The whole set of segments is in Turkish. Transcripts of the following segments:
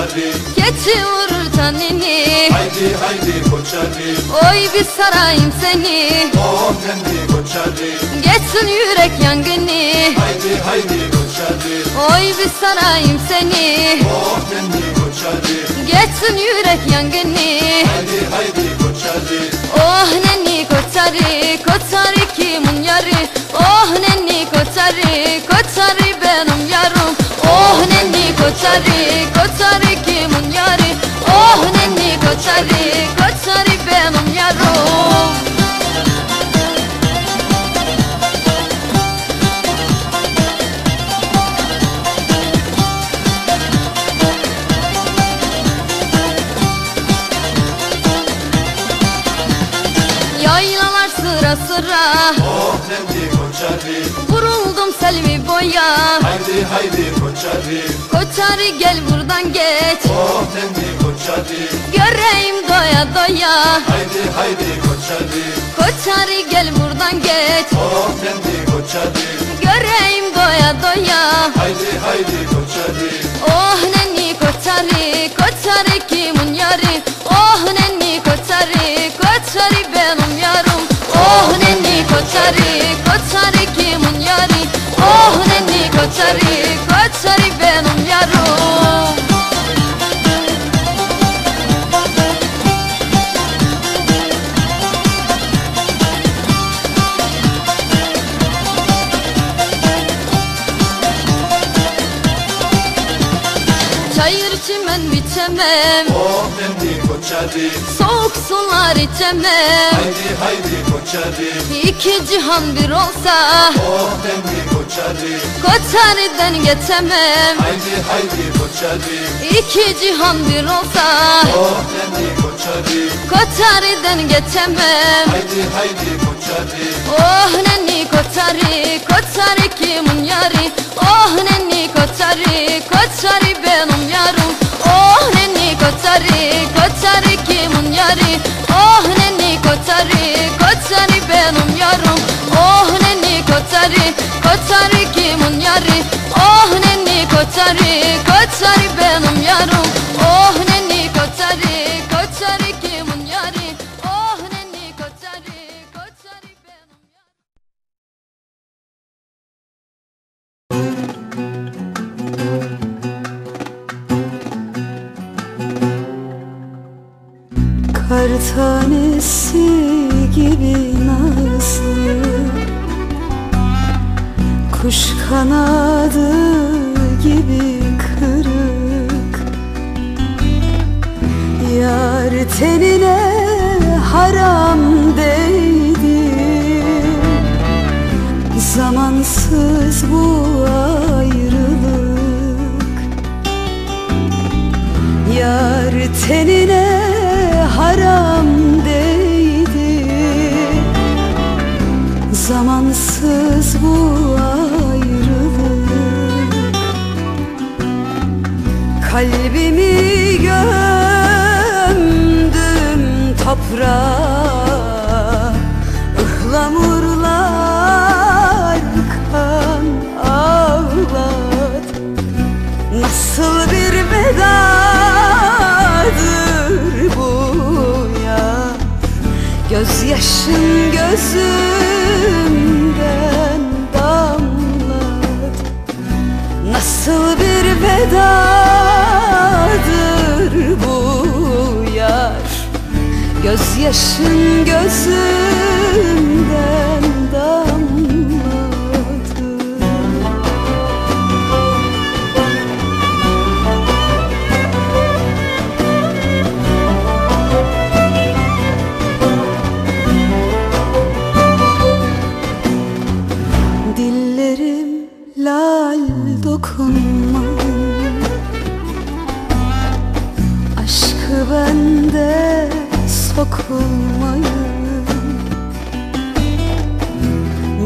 içeme Oh dendi koçarı Geçi vurur tanini Haydi haydi koçarı Oy bir sarayım seni. Oh dendi koçarı Geçsin yürek yangını. Haydi haydi koçarı Oy bir sarayım seni. Oh dendi koçarı Geçsin yürek yangını. Haydi haydi koçarı Oh nenni koçarı Koçarı kimin yarı? Oh nenni koçarı Koçarı sıra Oh dendi koçarı Vuruldum selvi boya. Haydi haydi koçarı Koçarı gel buradan geç. Oh dendi koçarı Göreyim doya doya. Haydi haydi koçarı Koçarı gel buradan geç. Oh dendi koçarı Göreyim doya doya. Haydi haydi koçarı Oh nenni koçarı Koçarı kimin yarı? Oh चारी कचारी के ओह हुने Kachari Çayır çimen biçemem Oh dendi koçarı Soğuk sular içemem. Haydi haydi koçarı İki cihan bir olsa Oh dendi koçarı Koçarı'dan geçemem. Haydi haydi koçarı İki cihan bir olsa Oh dendi koçarı Koçarı'dan geçemem. Haydi haydi koçarı Oh nenni koçarı Koçarı kimin yarı? Oh nenni koçarı Koçarı benim yarım Oh nenni koçarı Koçarı kimin yarı Oh nenni koçarı Koçarı benim yarım Oh nenni koçarı Koçarı kimin yarı Oh nenni koçarı Koçarı benim yarım tanesi gibi nazlı. Kuş kanadı gibi kırık. Yar tenine haram değdi. Zamansız bu ayrılık. Yar tenine Kalbimi gömdüm toprağa. Ihlamurlar kan ağlat Nasıl bir vedadır bu ya? Gözyaşın gözümden damlat Nasıl bir vedadır Gözyaşın gözümden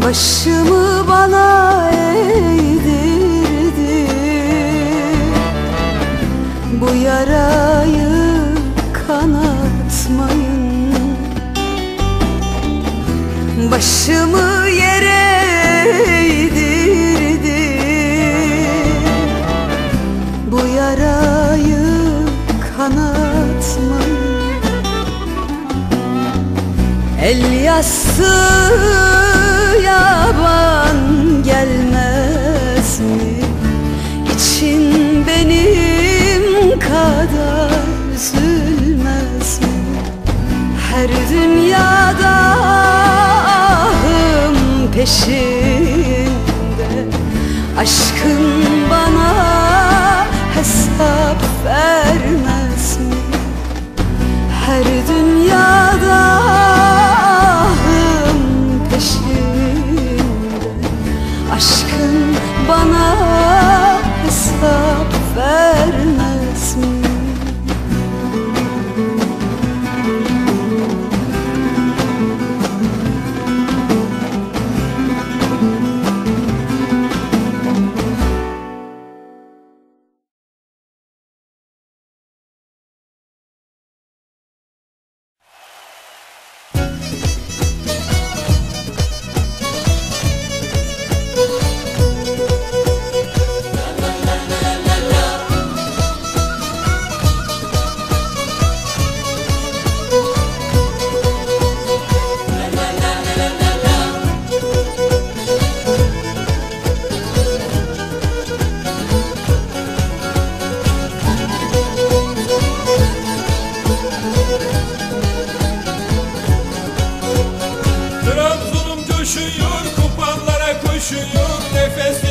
Başımı bana eğdirdi. Bu yarayı kanatmayın. Başımı yere eğdirdi. Bu yarayı kanatmayın. El yastığı kadar üzülmez mi? Her dünyada ahım peşinde Aşkın bana Koşuyor Nefesleri